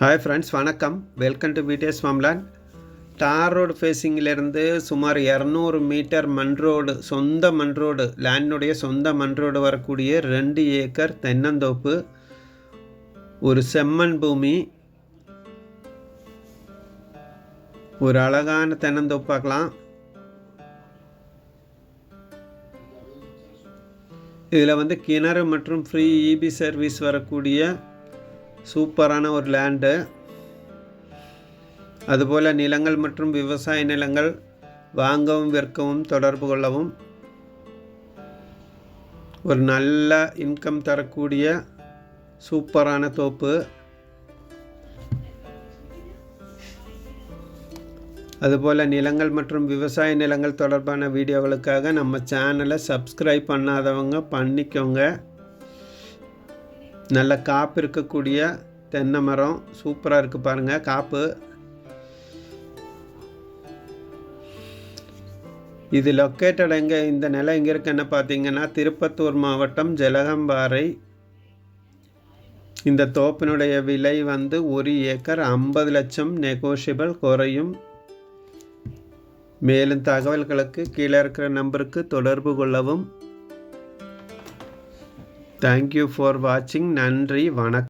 Hi friends வணக்கம். Welcome to BDS மாம்லான் tar road ஃபேஸிங்கிலிருந்து சுமார் இரநூறு மீட்டர் மண் ரோடு சொந்த மண் ரோடு லேண்டுடைய சொந்த மண் ரோடு வரக்கூடிய ரெண்டு ஏக்கர் தென்னந்தோப்பு ஒரு செம்மண் பூமி ஒரு அழகான தென்னந்தோப்பு பார்க்கலாம். இதில் வந்து கிணறு மற்றும் ஃப்ரீ இபி சர்வீஸ் வரக்கூடிய சூப்பரான ஒரு லேண்டு. அதுபோல் நிலங்கள் மற்றும் விவசாய நிலங்கள் வாங்கவும் விற்கவும் தொடர்பு கொள்ளவும் ஒரு நல்ல இன்கம் தரக்கூடிய சூப்பரான தோப்பு. அதுபோல் நிலங்கள் மற்றும் விவசாய நிலங்கள் தொடர்பான வீடியோகளுக்காக நம்ம சேனலை சப்ஸ்கிரைப் பண்ணாதவங்க பண்ணிக்கோங்க. நல்ல காப்பு இருக்கக்கூடிய தென்னை மரம் சூப்பராக இருக்குது பாருங்கள் காப்பு. இது லொக்கேட்டட் எங்கே? இந்த நிலம் எங்கே இருக்குன்னு பார்த்தீங்கன்னா திருப்பத்தூர் மாவட்டம் ஜலகம்பாறை. இந்த தோப்பினுடைய விலை வந்து ஒரு ஏக்கர் ஐம்பது லட்சம் நெகோஷியபிள் குறையும். மேலும் தகவல்களுக்கு கீழே இருக்கிற நம்பருக்கு தொடர்பு கொள்ளவும். தேங்க்யூ ஃபார் வாட்சிங் நன்றி. வணக்கம்.